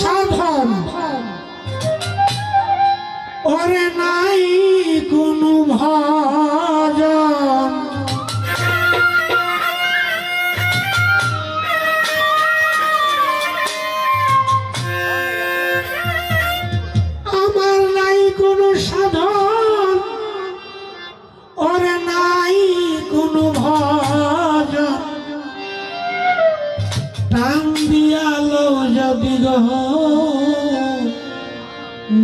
সাধন টান দিয়ালো যদি গহ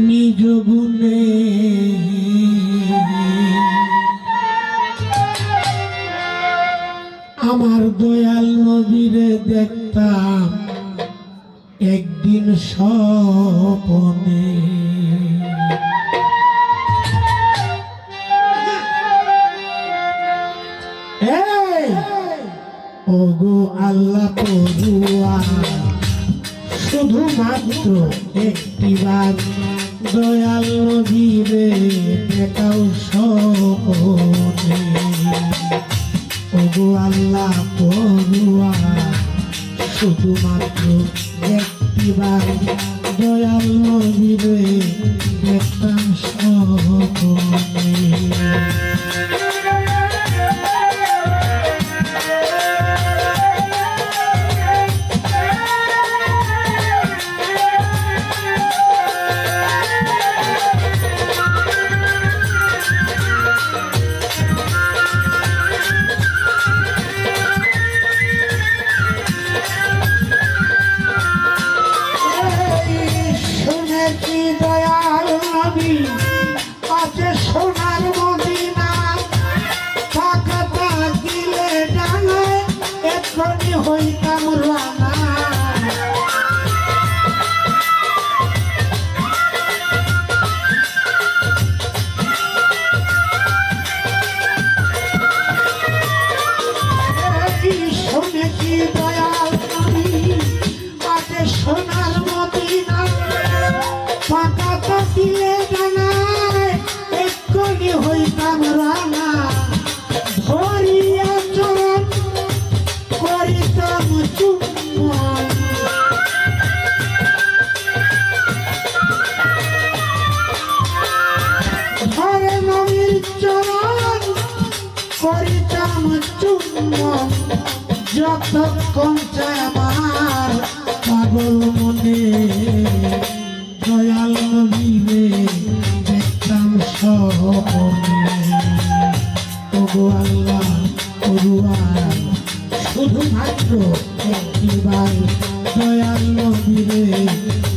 নিজ গুণে। আমার দয়াল নদীরে দেখতাম একদিন স্বপনে। ওগো আল্লাহ পড়ুয়া। শুধুমাত্র একটিবার দয়াল নদীরে দেখাও সপনে ওগো আল্লাহ পড়ুয়া, শুধুমাত্র একটিবার দয়াল নদীরে দেখতাম সপনে Everybody wants যতক্ষণ চায় আমার পাগল মনে, দয়াল নবীরে দেখতাম সপনে তবু আল্লাহ করুয়ার শুধুমাত্র একটিবার দয়াল নবীরে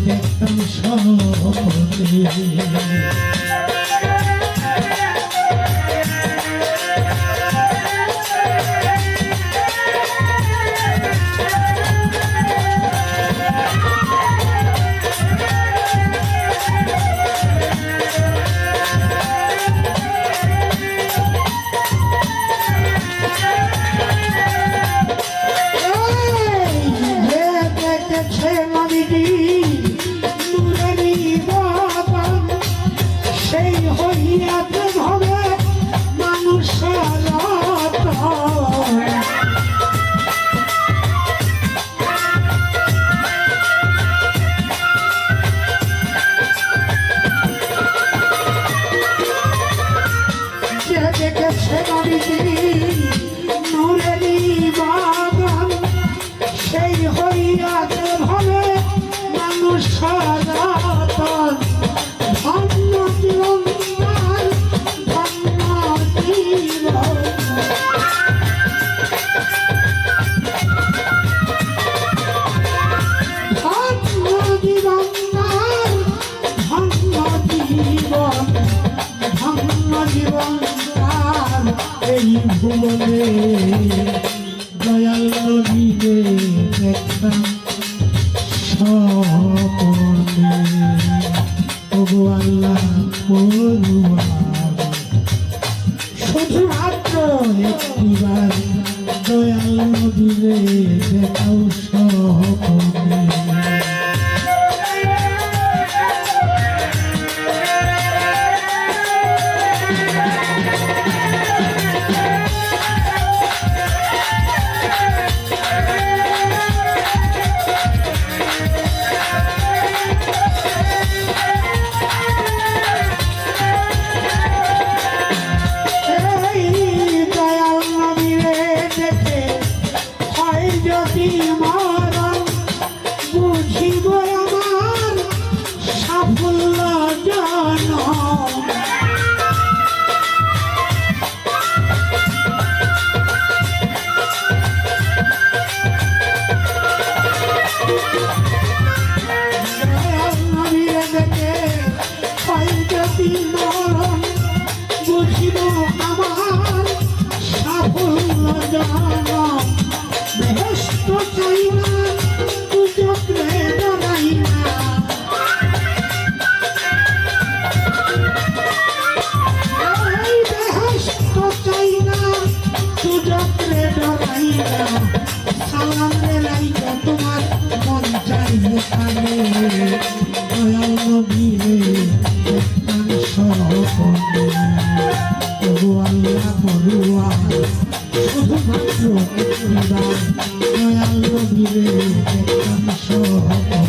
দেখতাম সপনে এই ভুবনে দয়াল নদীরে দেখতাম সপনে ওগো আল্লাহ শুধুমাত্র একটিবার দয়াল নদীরে দেখাও সপনে Deus. নবী